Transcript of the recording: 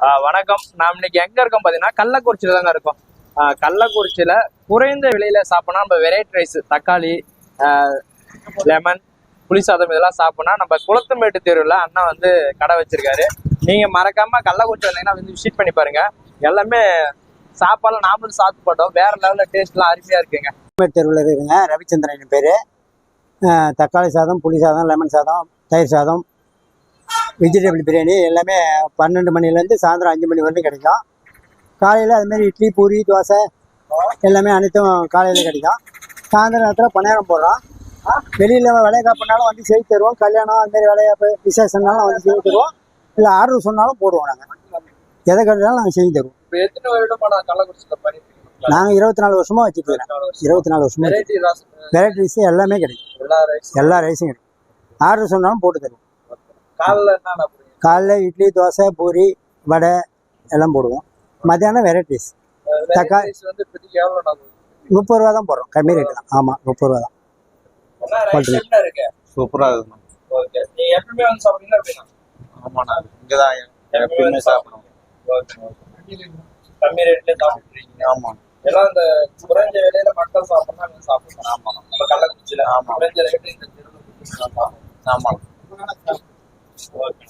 வணக்கம். நாம் இன்னைக்கு எங்க இருக்கோம் பாத்தீங்கன்னா கள்ளக்குறிச்சியில தாங்க இருக்கோம். கள்ளக்குறிச்சியில குறைந்த விலையில சாப்பிடணும். நம்ம வெரைட்டி ரைஸ் தக்காளி லெமன் புளி சாதம் இதெல்லாம் சாப்பிடணும். நம்ம குளத்துமேட்டு தெருவில் அண்ணா வந்து கடை வச்சிருக்காரு. நீங்க மறக்காம கள்ளக்குறிச்சி வந்தீங்கன்னா வந்து விசிட் பண்ணி பாருங்க. எல்லாமே சாப்பாடுலாம் நாமளும் சாப்பிட்டோம் வேற லெவலில் டேஸ்ட்லாம் அருமையா இருக்குங்க. தெருவில் இருக்குங்க. ரவிச்சந்திரன் பேர். தக்காளி சாதம் புளி சாதம் லெமன் சாதம் தயிர் சாதம் வெஜிடபிள் பிரியாணி எல்லாமே பன்னெண்டு மணிலேருந்து சாயந்தரம் அஞ்சு மணி வரைக்கும் கிடைக்கும். காலையில் அதுமாரி இட்லி பூரி தோசை எல்லாமே அனைத்தும் காலையில் கிடைக்கும். சாயந்தரம் நேரத்தில் பணியாரம் போடுறோம். வெளியில் விளையாக்காப்புனாலும் வந்து செய்து தருவோம். கல்யாணம் அதுமாரி விளையாப்பு விசேஷம்னாலும் வந்து செய்து தருவோம். இல்லை ஆர்டர் சொன்னாலும் போடுவோம் நாங்கள் எதை கேட்டாலும் நாங்கள் செஞ்சு தருவோம். நாங்கள் இருபத்தி நாலு வருஷமாக வச்சுட்டு இருபத்தி நாலு வருஷமா? வெரைட்டி வெரைட்டிஸ் எல்லாமே கிடைக்கும். ரைஸ் எல்லா ரைஸும் கிடைக்கும். ஆர்டர் சொன்னாலும் போட்டு தருவோம். காலைல என்ன காலைல இட்லி தோசை பூரி வடை எல்லாம் போடுவோம். மத்தியானம் வெரைட்டிஸ் தக்கா- ரைஸ் வந்து இப்போதைக்கு எவ்வளோ நான் முப்பது ரூபா தான் போடுறோம். கம்மி ரேட்டு தான். ஆமாம் முப்பது ரூபா தான். சூப்பரா இருக்குண்ணா ஓகே. நீங்க எப்பவுமே வந்து சாப்பிடுறீங்களா அப்படின்னா ஆமாண்ணா இங்கதான் எப்பயுமே சாப்பிடணும் கம்மி ரேட்ல சாப்பிட்டுருக்கீங்க ஆமா. எல்லாம் இந்த குறைஞ்ச விலையில மக்கள் சாப்பிடணும் நீங்க சாப்பிடணும். ஆமா. நம்ம கள்ளக்குறிச்சியில ஆமா. குறைஞ்ச ரேட்டு இந்த தெருவில் ஆமா. ஓகே